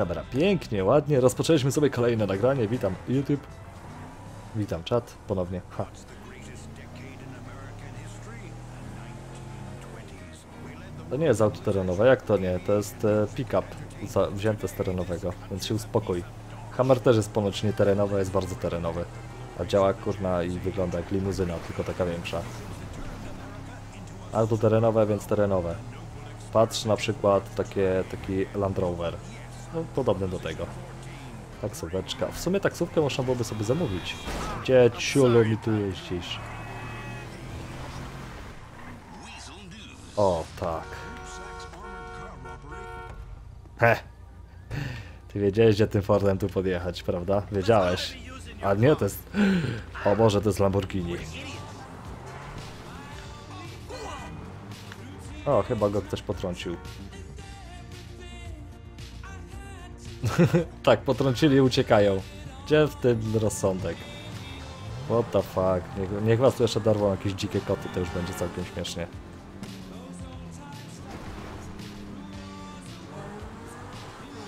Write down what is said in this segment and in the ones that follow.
Dobra, pięknie, ładnie. Rozpoczęliśmy sobie kolejne nagranie. Witam YouTube. Witam czat ponownie. Ha. To nie jest auto terenowe, jak to nie? To jest e, pick-up wzięte z terenowego, więc się uspokój. Hammer też jest ponoć nie terenowy, jest bardzo terenowy. A działa kurna i wygląda jak limuzyna, tylko taka większa. Auto terenowe, więc terenowe. Patrz na przykład takie, taki Land Rover. No, podobny do tego. Taksóweczka. W sumie taksówkę można byłoby sobie zamówić. Gdzie ciulu mi tu jeździsz? O, tak. He. Ty wiedziałeś, gdzie tym Fordem tu podjechać, prawda? Wiedziałeś. A nie, to jest... O Boże, to jest Lamborghini. O, chyba go ktoś potrącił. tak, potrącili i uciekają. Gdzie w tym rozsądek? What the fuck? Niech, niech was tu jeszcze dorwą jakieś dzikie koty, to już będzie całkiem śmiesznie.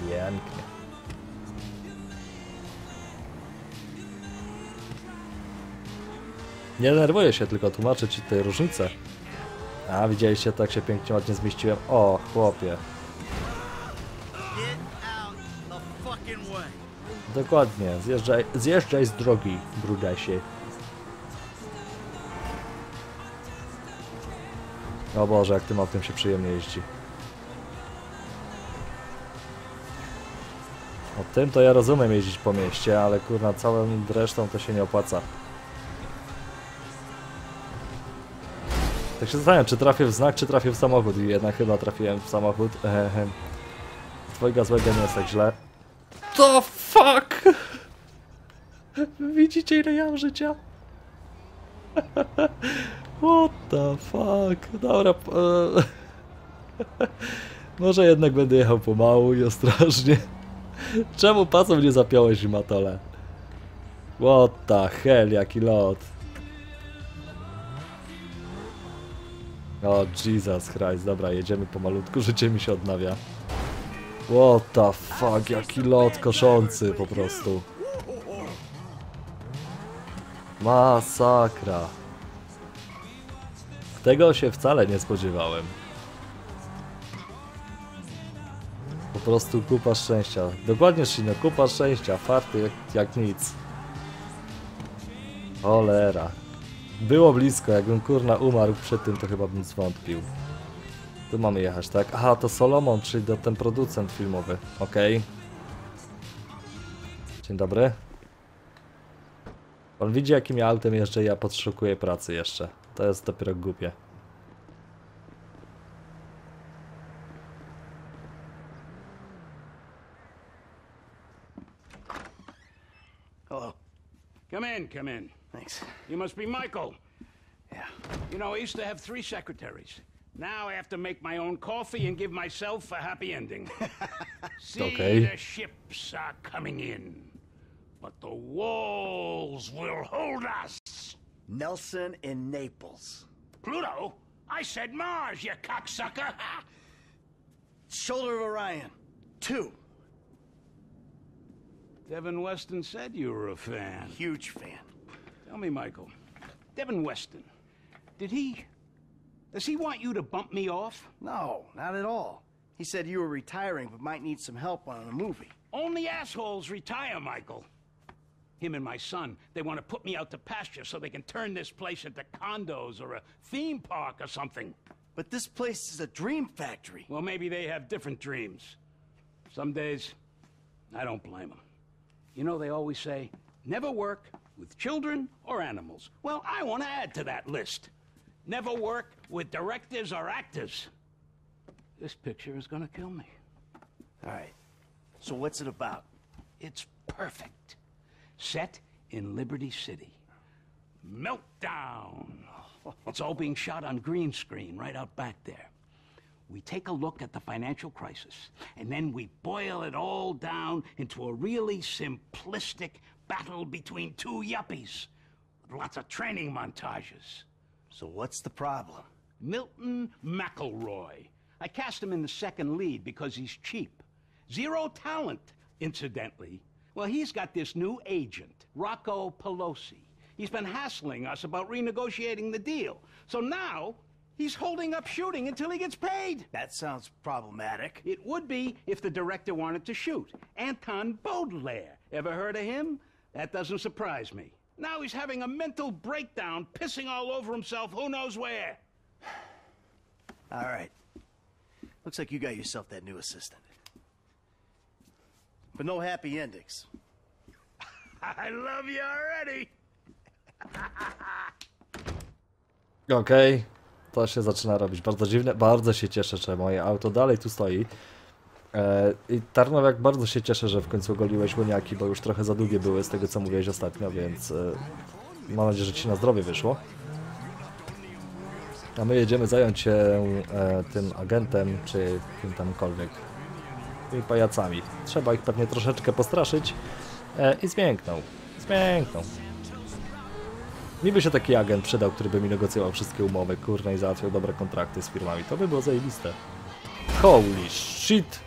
Pięknie. Nie denerwuję się, tylko tłumaczę ci te różnice. A, widzieliście, tak się pięknie ładnie zmieściłem. O, chłopie. Dokładnie, zjeżdżaj, zjeżdżaj z drogi, brudasie. O Boże, jak tym autem się przyjemnie jeździ. O tym to ja rozumiem jeździć po mieście, ale kurna całą resztą to się nie opłaca. Tak się zastanawiam, czy trafię w znak, czy trafię w samochód i jednak chyba trafiłem w samochód. Twojego złego nie jest tak źle. Fuck? Widzicie ile ja mam życia? What the fuck? Dobra. e, Może jednak będę jechał pomału i ostrożnie. Czemu pasem nie zapiąłeś matole? What the hell, jaki lot. O Jesus Christ, dobra, jedziemy pomalutku, życie mi się odnawia. What the fuck, jaki lot koszący po prostu. Masakra. Tego się wcale nie spodziewałem. Po prostu kupa szczęścia. Dokładnie Shino, kupa szczęścia, farty jak, jak nic. Cholera. Było blisko, jakbym kurna umarł przed tym, to chyba bym zwątpił. Tu mamy jechać, tak? Aha, to Solomon, czyli to ten producent filmowy. Okej. Dzień dobry. Pan widzi, jakim ja autem jeżdżę i ja podszukuję pracy jeszcze. To jest dopiero głupie. Hello. Come in, come in. Thanks. You must be Michael. Yeah. You know, I used to have three secretaries. Now I have to make my own coffee and give myself a happy ending. See, Okay. the ships are coming in, the walls will hold us. Nelson in Naples. Pluto? I said Mars, you cocksucker! Shoulder of Orion. Two. Devin Weston said you were a fan. Huge fan. Tell me, Michael, Devin Weston, did he. Does he want you to bump me off? No, not at all. He said you were retiring but might need some help on a movie. Only assholes retire, Michael. Him and my son, they want to put me out to pasture so they can turn this place into condos or a theme park or something. But this place is a dream factory. Well, maybe they have different dreams. Some days, I don't blame them. You know, they always say, never work with children or animals. Well, I want to add to that list. Never work with directors or actors. This picture is going to kill me. All right. So what's it about? It's perfect. Set in Liberty City. Meltdown. It's all being shot on green screen right out back there. We take a look at the financial crisis, and then we boil it all down into a really simplistic battle between two yuppies with lots of training montages. So what's the problem? Milton McElroy. I cast him in the second lead because he's cheap. Zero talent, incidentally. Well, he's got this new agent, Rocco Pelosi. He's been hassling us about renegotiating the deal. So now he's holding up shooting until he gets paid. That sounds problematic. It would be if the director wanted to shoot. Anton Baudelaire. Ever heard of him? That doesn't surprise me. Now he's having a mental breakdown, pissing all over himself who knows where. All right. Looks like you got yourself that new assistant. But no happy endings. I love you already. Okej, to się zaczyna robić bardzo dziwne. Bardzo się cieszę, że moje auto dalej tu stoi. E, I Tarnowiak bardzo się cieszę, że w końcu ogoliłeś łoniaki, bo już trochę za długie były z tego co mówiłeś ostatnio, więc e, mam nadzieję, że ci na zdrowie wyszło. A my jedziemy zająć się e, tym agentem, czy kim tamkolwiek. Tymi pajacami. Trzeba ich pewnie troszeczkę postraszyć e, i zmiękną. Zmiękną. Mi by się taki agent przydał, który by mi negocjował wszystkie umowy, kurwa, i załatwiał dobre kontrakty z firmami. To by było zajebiste. Holy shit!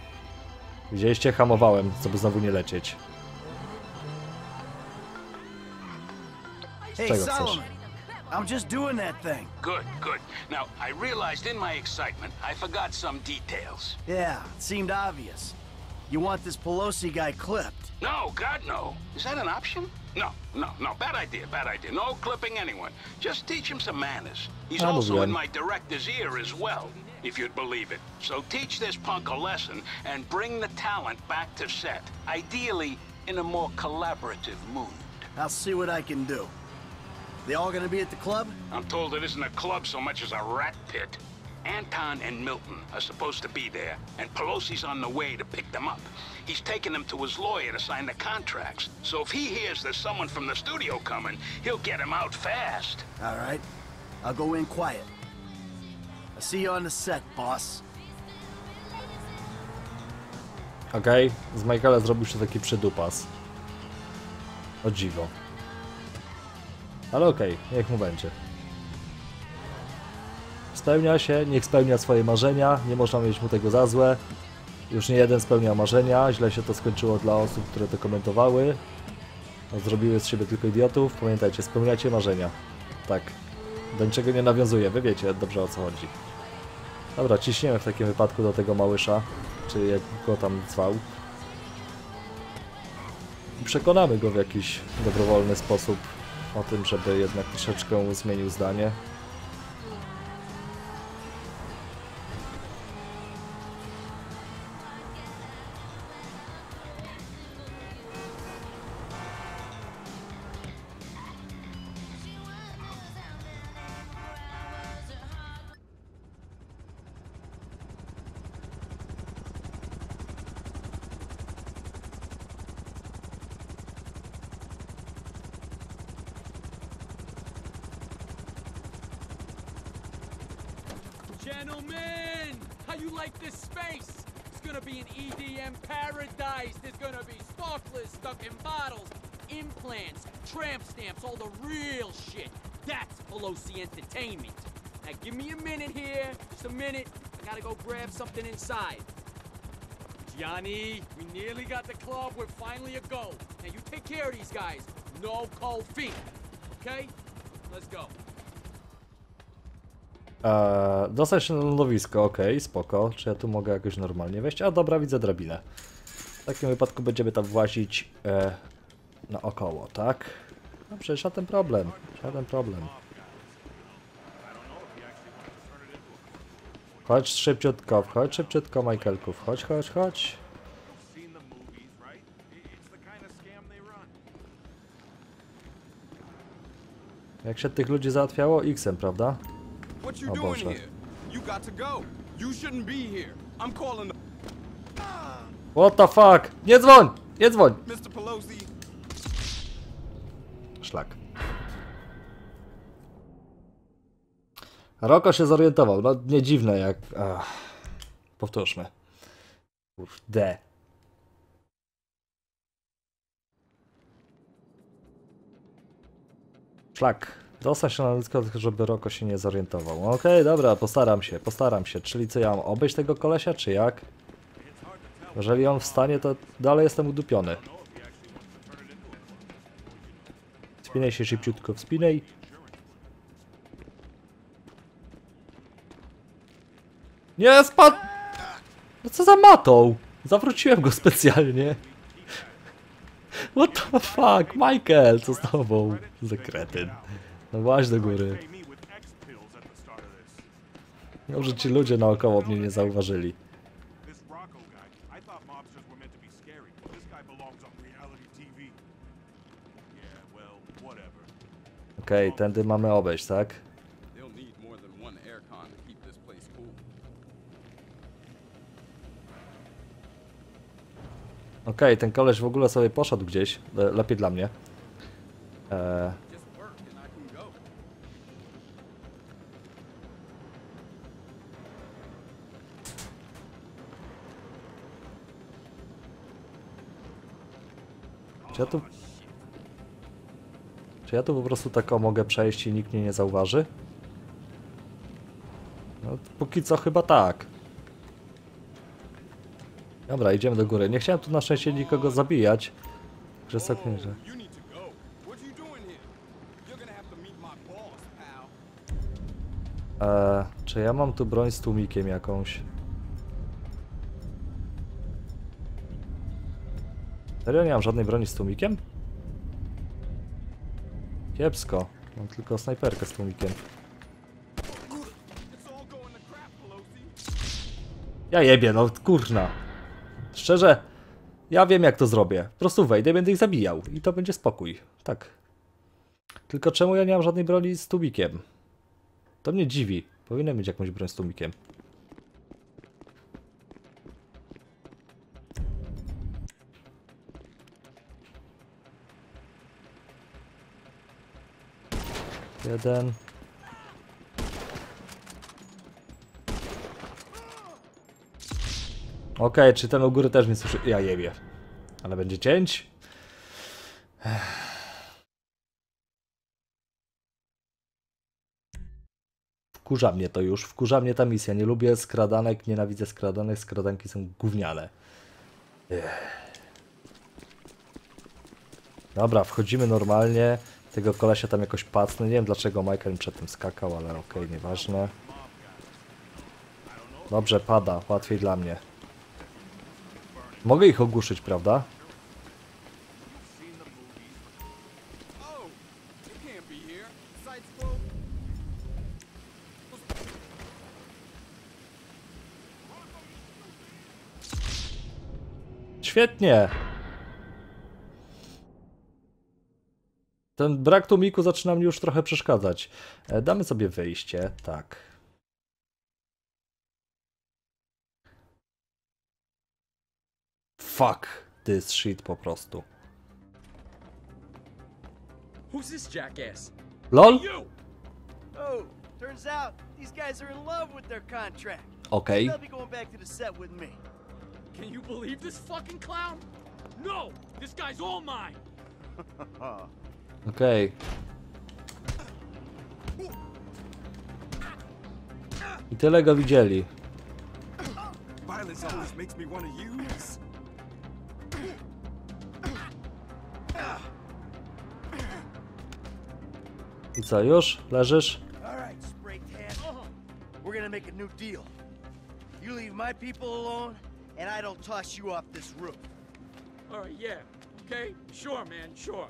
Widzieliście? Hamowałem, co by znowu nie lecieć. Czego chcesz? Solomon. I'm just doing that thing. Good, good. Now, I realized in my excitement I forgot some details. Yeah, it seemed obvious. You want this Pelosi guy clipped. No, God, no. Is that an option? No, no, no. Bad idea, bad idea. No clipping anyone. Just teach him some manners. He's also mówiłem. in my director's ear as well, if you'd believe it. So teach this punk a lesson and bring the talent back to set. Ideally, in a more collaborative mood. I'll see what I can do. They all gonna be at the club? I'm told it isn't a club so much as a rat pit. Anton and Milton are supposed to be there, and Pelosi's on the way to pick them up. He's taking them to his lawyer to sign the contracts. So if he hears there's someone from the studio coming, he'll get him out fast. All right. I'll go in quiet. I'll see you on the set, boss. Okej, z Michaela zrobił się taki przydupas. O dziwo. Ale okej, niech mu będzie. Spełnia się, niech spełnia swoje marzenia, nie można mieć mu tego za złe. Już nie jeden spełnia marzenia, źle się to skończyło dla osób, które to komentowały. Zrobiły z siebie tylko idiotów. Pamiętajcie, spełniacie marzenia. Tak. Do niczego nie nawiązuje, wy wiecie dobrze o co chodzi. Dobra, ciśniemy w takim wypadku do tego małysza, czy jak go tam zwał. I przekonamy go w jakiś dobrowolny sposób o tym, żeby jednak troszeczkę zmienił zdanie. Gentlemen, how you like this space? It's gonna be an EDM paradise. There's gonna be sparklers stuck in bottles, implants, tramp stamps, all the real shit. That's Pelosi Entertainment. Now give me a minute here, just a minute. I gotta go grab something inside. Johnny, we nearly got the club. We're finally a go. Now you take care of these guys. No cold feet. Okay? Let's go. Eee, dostać się na lądowisko, okej, spoko. Czy ja tu mogę jakoś normalnie wejść? A dobra, widzę drabinę. W takim wypadku będziemy tam włazić e, naokoło, tak? No przecież żaden problem, żaden problem. Chodź szybciutko, chodź szybciutko, Michaelku, chodź, chodź, chodź. Jak się tych ludzi załatwiało? X-em, prawda? What you doing here? You got to go. You shouldn't be here. I'm calling the What the fuck? Nie dzwoń! Nie dzwoń! Mr. Pelosi. Szlak. Roko się zorientował. No nie dziwne jak... Ach. Powtórzmy. Kurde. Szlak. Dostać się na ludzko, żeby Roko się nie zorientował. Okej, dobra, postaram się, postaram się. Czyli co ja mam obejść tego kolesia, czy jak? Jeżeli on wstanie, to dalej jestem udupiony. Wspinaj się szybciutko, wspinaj. Nie, spadł! No co za matą? Zawróciłem go specjalnie. What the fuck, Michael, co z tobą? Za kretyn. No właśnie do góry. Dobrze ci ludzie naokoło mnie nie zauważyli. Okej, tędy mamy obejść, tak? Okej, ten koleś w ogóle sobie poszedł gdzieś. Le lepiej dla mnie. Eee, Just work and I can go. Czy ja tu... Czy ja tu po prostu tak o mogę przejść i nikt mnie nie zauważy? No, póki co chyba tak. Dobra, idziemy do góry. Nie chciałem tu na szczęście nikogo zabijać. Że. Eee, czy ja mam tu broń z tłumikiem jakąś? Serio nie mam żadnej broni z tłumikiem? Kiepsko. Mam tylko snajperkę z tłumikiem. Ja jebie, no kurna. Szczerze, ja wiem jak to zrobię. Po prostu wejdę i będę ich zabijał. I to będzie spokój. Tak. Tylko czemu ja nie mam żadnej broni z tłumikiem? To mnie dziwi. Powinienem mieć jakąś broń z tłumikiem. Jeden. Okej, czy ten u góry też mnie słyszy? Ja jebie. Ale będzie cięć? Wkurza mnie to już, wkurza mnie ta misja. Nie lubię skradanek, nienawidzę skradanek, skradanki są gówniane. Dobra, wchodzimy normalnie. Tego kolesia tam jakoś pacnę. Nie wiem dlaczego Michael mi przed tym skakał, ale okej, nieważne. Dobrze, pada. Łatwiej dla mnie. Mogę ich ogłuszyć, prawda? Świetnie! Ten brak tłumiku zaczyna mnie już trochę przeszkadzać. E, Damy sobie wyjście, tak. Fuck this shit po prostu. Who's this jackass? LOL? You! Oh, turns out these guys are in love with their contract. Okej. They'll be going back to the set with me. Can you believe this fucking clown? No! This guy's all mine! Okej. I tyle go widzieli. I co, już? Leżysz? All right. You leave my people alone, and I don't toss you off this roof. Alright, yeah. Okay? Sure, man, sure.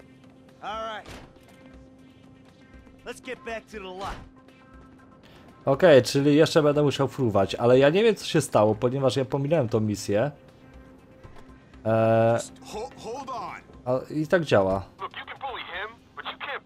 Okej, czyli jeszcze będę musiał fruwać, ale ja nie wiem co się stało, ponieważ ja pominąłem tą misję. Eee, a, I tak działa. Look, you can bully him, but you can't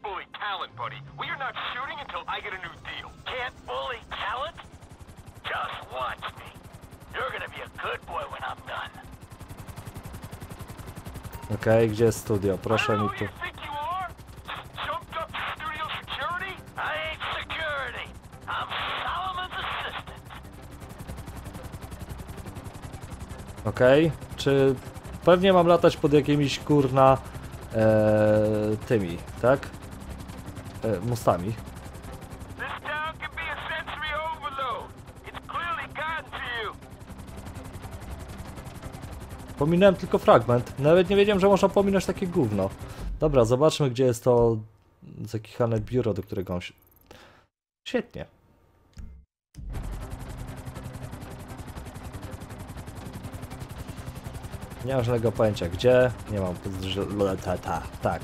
Okej, czy pewnie mam latać pod jakimiś kurna e, tymi, tak? E, mostami. Pominąłem tylko fragment. Nawet nie wiedziałem, że można pominąć takie gówno. Dobra, zobaczmy, gdzie jest to zakichane biuro, do którego on się... Świetnie. Nie mam żadnego pojęcia gdzie, nie mam... Ta, ta, tak.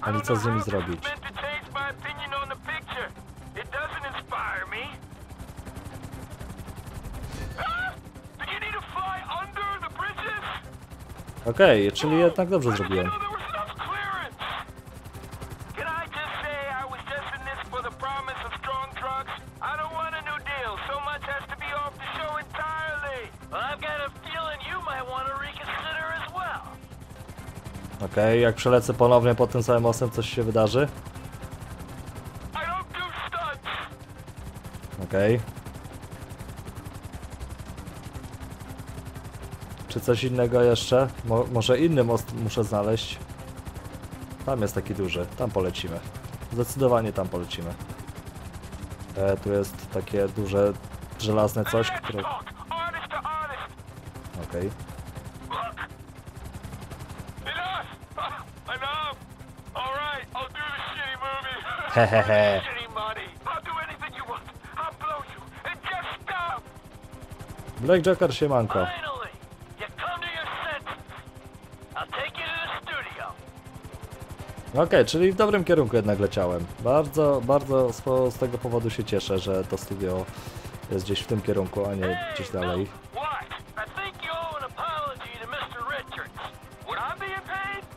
Ani co z nimi zrobić. meant to change my opinion on Jak przelecę ponownie pod tym samym mostem, coś się wydarzy. Okej. Czy coś innego jeszcze? Mo może inny most muszę znaleźć. Tam jest taki duży, tam polecimy. Zdecydowanie tam polecimy. E, tu jest takie duże, żelazne coś, które... Okej. Look! You to the studio. Okej, czyli w dobrym kierunku jednak leciałem. Bardzo, bardzo z, tego powodu się cieszę, że to studio jest gdzieś w tym kierunku, a nie gdzieś dalej.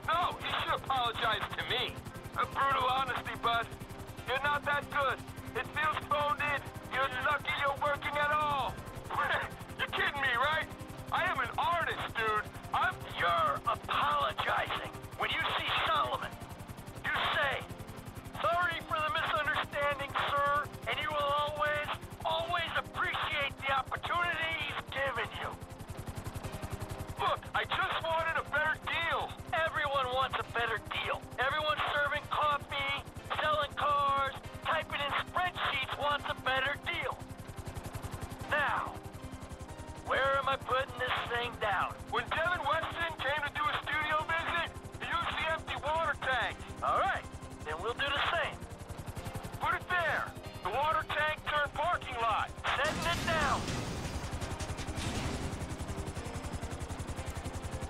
no, apologize to me. A brutal honesty, bud. You're not that good. It feels phoned in. You're lucky you're working at all. you're kidding me, right?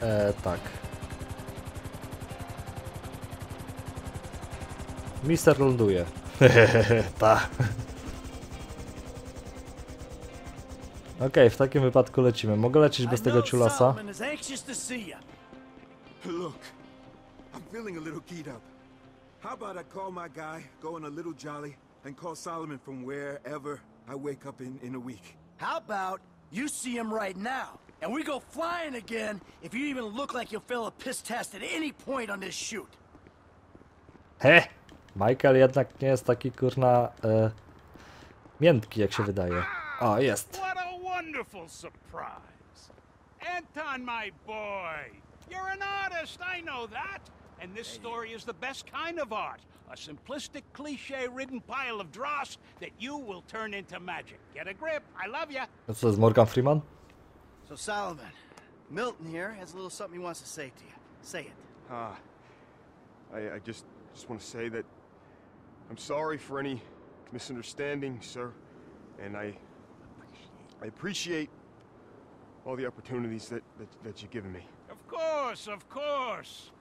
E, tak. Mister ląduje. Ta. Okej, w takim wypadku lecimy. Mogę lecieć bez tego ciulasa? Look, I'm feeling a little keyed up. How about I call my guy, go on a little jolly, and call Solomon from wherever I wake up in in a week? How about you see him right now, and we go flying again if you even look like you'll fail a piss test at any point on this shoot. He! Michael jednak nie jest taki kurna e, miętki jak się wydaje. O, jest. What a wonderful surprise. Anton, my boy. You're an artist, I know that. And this story is the best kind of art. A simplistic, cliche-ridden pile of dross that you will turn into magic. Get a grip. I love you. To co jest Morgan Freeman? So Solomon, Milton here has a little something he wants to say to you. Say it. Uh, I, I just just want to say that I'm sorry for any misunderstanding, sir, and I I appreciate all the opportunities that, that, that you've given me. Of course, of course.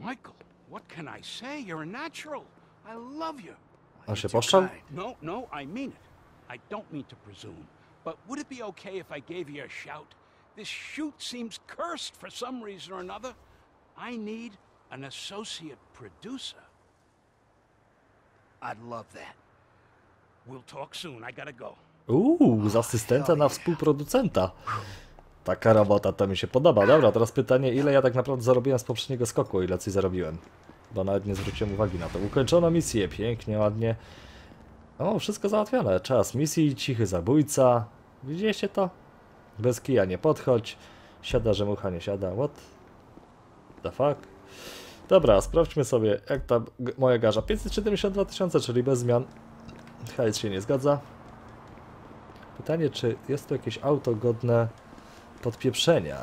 Michael, what can I say? You're a natural. I love you. On się Too. No, no, I mean it. I don't mean to presume, but would it be okay if I gave you a shout? This shoot seems cursed for some reason or another. I need an associate producer. I'd love that. We'll talk soon. I gotta go. Uuu, z asystenta na współproducenta. Taka robota to mi się podoba. Dobra, teraz pytanie, ile ja tak naprawdę zarobiłem z poprzedniego skoku, ile coś zarobiłem. Bo nawet nie zwróciłem uwagi na to. Ukończono misję, pięknie, ładnie. O, wszystko załatwione. Czas misji, cichy zabójca. Widzieliście to? Bez kija nie podchodź. Siada, że mucha nie siada. What? The fuck? Dobra, sprawdźmy sobie, jak ta moja garza. 572 tysiące, czyli bez zmian. Hajs się nie zgadza. Pytanie, czy jest tu jakieś auto godne podpieprzenia?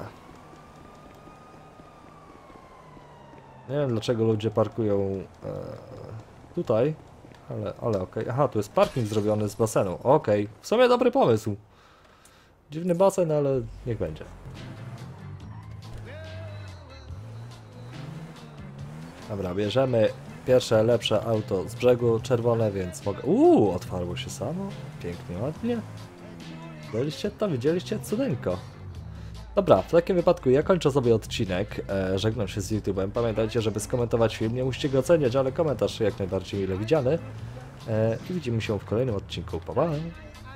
Nie wiem, dlaczego ludzie parkują e, tutaj ale, ale okej. Aha, tu jest parking zrobiony z basenu. Okej, w sumie dobry pomysł. Dziwny basen, ale niech będzie. Dobra, bierzemy pierwsze lepsze auto z brzegu, czerwone, więc mogę... Uuu, otwarło się samo. Pięknie, ładnie. Byliście to, widzieliście? Cudeńko. Dobra, w takim wypadku ja kończę sobie odcinek, e, żegnam się z YouTube'em. Pamiętajcie, żeby skomentować film, nie musicie go oceniać, ale komentarz jak najbardziej mile widziany. E, I widzimy się w kolejnym odcinku. Pa, pa!